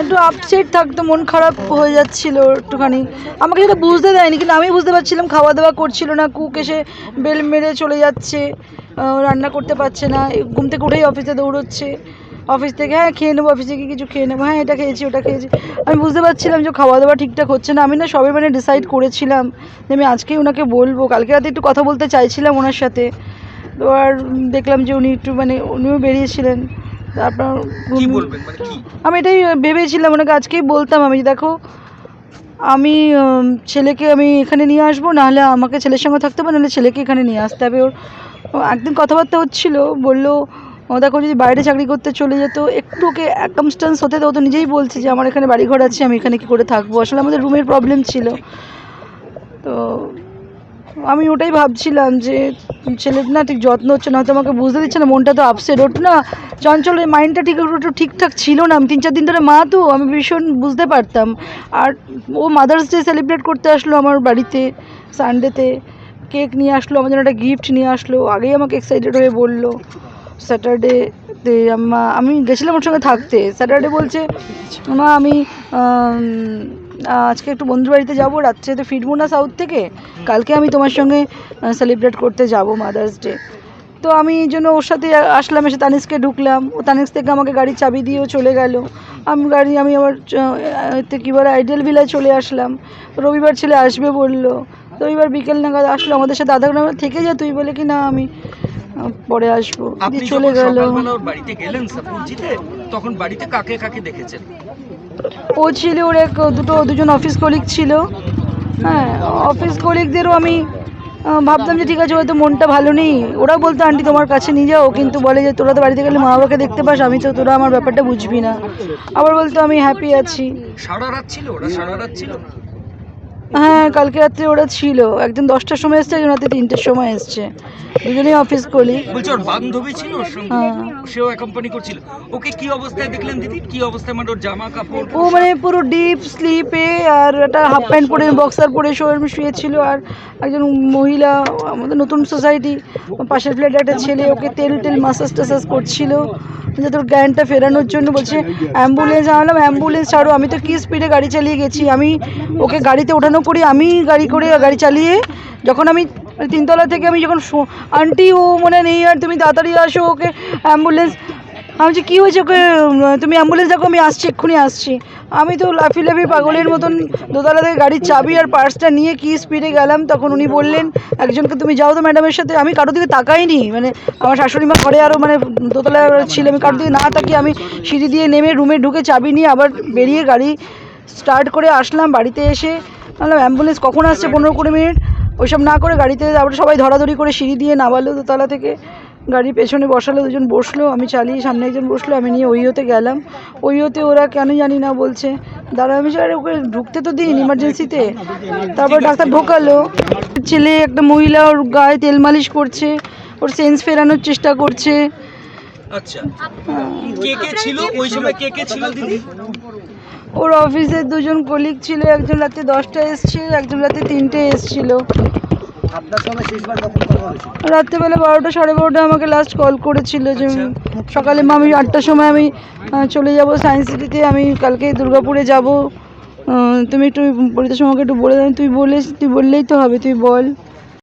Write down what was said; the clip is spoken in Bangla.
একটু আপসেট থাকতো, মন খারাপ হয়ে যাচ্ছিল একটুখানি। আমাকে সেটা বুঝতে দেয়নি, কিন্তু আমি বুঝতে পারছিলাম খাওয়া দাওয়া করছিল না, কুক এসে বেল মেরে চলে যাচ্ছে রান্না করতে পারছে না ঘুম থেকে উঠেই অফিসে দৌড়চ্ছে। অফিস থেকে হ্যাঁ খেয়ে নেব অফিসে গিয়ে কিছু খেয়ে নেব হ্যাঁ এটা খেয়েছি, ওটা খেয়েছি। আমি বুঝতে পারছিলাম যে খাওয়া দাওয়া ঠিকঠাক হচ্ছে না, আমি না সবে মানে ডিসাইড করেছিলাম যে আমি আজকেই ওনাকে বলব। কালকে রাতে একটু কথা বলতে চাইছিলাম ওনার সাথে, তো আর দেখলাম যে উনি একটু মানে উনিও বেরিয়েছিলেন। তারপর কি বলবেন? মানে কি? আমি এটাই ভেবেছিলাম ওনাকে আজকেই বলতাম আমি যে দেখো আমি ছেলেকে আমি এখানে নিয়ে আসব নাহলে আমাকে ছেলের সঙ্গে থাকতে হবে নাহলে ছেলেকে এখানে নিয়ে আসতে হবে। ওর একদিন কথাবার্তা হচ্ছিল বলল ও দেখো যদি বাইরে চাকরি করতে চলে যেত একটু ওকে অ্যাকামস্টেন্স হতে তো ও তো নিজেই বলছে যে আমার এখানে বাড়িঘর আছে আমি এখানে কী করে থাকব? আসলে আমাদের রুমের প্রবলেম ছিল। তো আমি ওটাই ভাবছিলাম যে ছেলের না ঠিক যত্ন হচ্ছে না হয়তো আমাকে বুঝতে দিচ্ছে না মনটা তো আপসেট ওর না। চঞ্চলের মাইন্ডটা ঠিক একটু ঠিকঠাক ছিল না। আমি তিন চার দিন ধরে মা তো আমি ভীষণ বুঝতে পারতাম। আর ও মাদার্স ডে সেলিব্রেট করতে আসলো আমার বাড়িতে সানডেতে কেক নিয়ে আসলো আমার জন্য একটা গিফট নিয়ে আসলো। আগেই আমাকে এক্সাইটেড হয়ে বলল স্যাটারডেতে আমা আমি গেছিলাম ওর সঙ্গে থাকতে। স্যাটারডে বলছে মা আম, আজকে একটু বন্ধুর বাড়িতে যাব রাত্রে তো ফিরবো না সাউথ থেকে। কালকে আমি তোমার সঙ্গে সেলিব্রেট করতে যাব মাদার্স ডে তো আমি এই জন্য ওর সাথে আসলাম এসে তানিস্কে ঢুকলাম। ও তানিস থেকে আমাকে গাড়ির চাবি দিয়েও চলে গেল। আমি গাড়ি আমি আমার কী বলে আইডিয়াল ভিলায় চলে আসলাম। রবিবার ছেলে আসবে বলল। তো রবিবার বিকেল নাগাদ আসলো আমাদের সাথে আধা ঘণ্টা থেকে যা তুই বলে কি না আমি পরে আসব। চলে গেল। বাড়িতে গেলেন তখন বাড়িতে কাকে কাকে দেখেছেন? ও ছিল ওর এক দুটো দুজন অফিস কলিগ ছিল। হ্যাঁ অফিস কলিগদেরও আমি ভাবতাম যে ঠিক আছে হয়তো মনটা ভালো নেই। ওরা বলতো আন্টি তোমার কাছে নিয়ে যাও। কিন্তু বলে যে তোরা তো বাড়িতে গেলে মা বাবাকে দেখতে পাস আমি তো তোরা আমার ব্যাপারটা বুঝবি না। আবার বলতো আমি হ্যাপি আছি। সারা রাত ছিল ওরা? সারা রাত ছিল? হ্যাঁ কালকে রাত্রে ওরা ছিল। একজন দশটার সময় এসছে একজন রাতে তিনটের সময় এসছে। দুজনেই অফিস কলিগ বলছে ওর বান্ধবী ছিল ওর সঙ্গে? হ্যাঁ। সেও অ্যাকম্পানি করছিল। ওকে কি অবস্থায় দেখলেন দিদি? কি অবস্থায়? মানে ওর জামা কাপড়? ও মানে পুরো ডিপ স্লিপে আর একটা হাফ প্যান্ট পরে বক্সার পরে শোয়ে শুয়েছিল আর একজন মহিলা আমাদের নতুন সোসাইটি পাশের ফ্ল্যাটে একটা ছেলে ওকে তেল তেল মাসাজ টাসাজ করছিল যে তোর জ্ঞানটা ফেরানোর জন্য বলছে অ্যাম্বুলেন্স আনলাম অ্যাম্বুলেন্স ছাড়ো আমি তো কি স্পিডে গাড়ি চালিয়ে গেছি আমি ওকে গাড়িতে ওঠানো করি আমি গাড়ি করে গাড়ি চালিয়ে যখন আমি তিনতলা থেকে আমি যখন আন্টি, ও মনে নেই, আর তুমি তাড়াতাড়ি আসো ওকে অ্যাম্বুলেন্স আমি বলছি, কী হয়েছে ওকে? তুমি অ্যাম্বুলেন্স দেখো, আমি আসছি, এক্ষুনি আসছি। আমি তো লাফি লাফি পাগলের মতন দোতলা থেকে গাড়ির চাবি আর পার্সটা নিয়ে কি স্পিডে গেলাম, তখন উনি বললেন, একজনকে তুমি যাও তো ম্যাডামের সাথে। আমি কারোর দিকে তাকাইনি মানে আমার শাশুড়ি মা ঘরে আরও মানে দোতলা ছিল, আমি কারোর দিকে না তাকিয়ে আমি সিঁড়ি দিয়ে নেমে রুমে ঢুকে চাবি নিয়ে আবার বেরিয়ে গাড়ি স্টার্ট করে আসলাম বাড়িতে এসে। বললাম অ্যাম্বুলেন্স কখন আসছে? পনেরো কুড়ি মিনিট। ওইসব না করে গাড়িতে তারপরে সবাই ধরাধরি করে সিঁড়ি দিয়ে নামালো দোতলা থেকে। গাড়ির পেছনে বসালো, দুজন বসল, আমি চালিয়ে সামনে একজন বসল, আমি নিয়ে ওইওতে গেলাম। ওইওতে ওরা কেন জানি না বলছে। দাঁড়া আমি আরে ওকে ঢুকতে তো দিন ইমার্জেন্সিতে তারপর ডাক্তার ঢোকালো। ছেলে একটা মহিলা, ওর গায়ে তেল মালিশ করছে, ওর সেন্স ফেরানোর চেষ্টা করছে। আচ্ছা। কে কে ছিল? ওই সময় কে কে ছিল দিদি? ওর অফিসের দুজন কলিগ ছিল একজন রাতে দশটা এসছে একজন রাতে তিনটে এসছিল। রাত্রেবেলা বারোটা সাড়ে বারোটা আমাকে লাস্ট কল করেছিল যে সকালে আমি আটটার সময় আমি চলে যাব সায়েন্স সিটিতে আমি কালকে দুর্গাপুরে যাব। তুমি একটু পরিতোষ আমাকে একটু বলে দাও তুই বলে তুই বললেই তো হবে তুই বল।